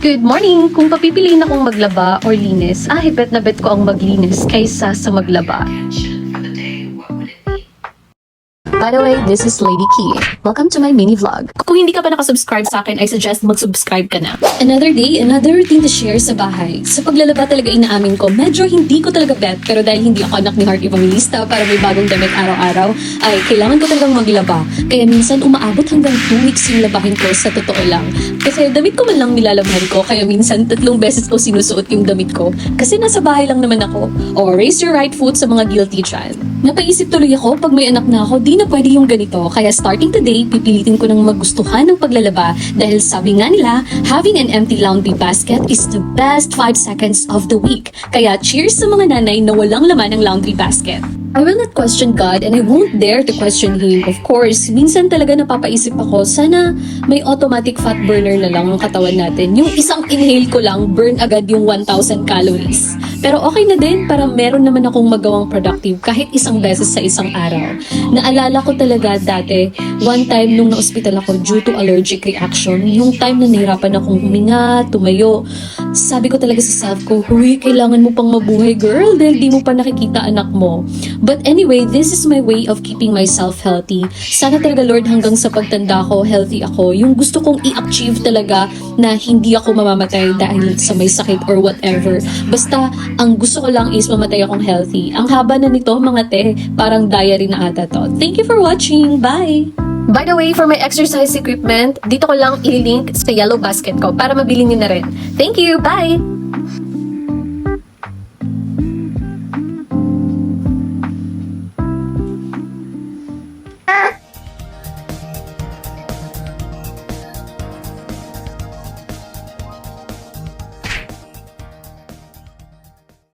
Good morning! Kung papipiliin akong maglaba or linis, ah, bet na bet ko ang maglinis kaysa sa maglaba. By the way, this is Lady Key. Welcome to my mini vlog. Kung hindi ka pa nakasubscribe sa akin, I suggest mag-subscribe ka na. Another day, another routine to share sa bahay. Sa paglalaba talaga inaamin ko, medyo hindi ko talaga bet, pero dahil hindi ako anak ni Heart Evangelista para may bagong damit araw-araw, ay kailangan ko talagang maglaba. Kaya minsan umaabot hanggang 2 weeks yung labahin ko sa totoo lang. Kasi damit ko man lang nilalabahan ko, kaya minsan tatlong beses ko sinusuot yung damit ko. Kasi nasa bahay lang naman ako. O raise your right foot sa mga guilty dyan. Napaisip tuloy ako, pag may anak na ako, di na pwede yung ganito. Kaya starting today, pipilitin ko ng magustuhan ng paglalaba dahil sabi nga nila, having an empty laundry basket is the best 5 seconds of the week. Kaya cheers sa mga nanay na walang laman ng laundry basket. I will not question God and I won't dare to question Him. Of course, minsan talaga napapaisip ako, sana may automatic fat burner na lang ang katawan natin. Yung isang inhale ko lang, burn agad yung 1,000 calories. Pero okay na din para meron naman akong magawang productive kahit isang beses sa isang araw. Naalala ko talaga dati, one time nung na-hospital ako due to allergic reaction, yung time na nahirapan akong huminga, tumayo, sabi ko talaga sa self ko, huy, kailangan mo pang mabuhay girl dahil di mo pa nakikita anak mo. But anyway, this is my way of keeping myself healthy. Sana talaga Lord hanggang sa pagtanda ko, healthy ako. Yung gusto kong i-achieve talaga na hindi ako mamamatay dahil sa may sakit or whatever. Basta, ang gusto ko lang is mamatay akong healthy. Ang haba na nito, mga te, parang diary na ata to. Thank you for watching. Bye! By the way, for my exercise equipment, dito ko lang i-link sa yellow basket ko para mabili niyo na rin. Thank you! Bye!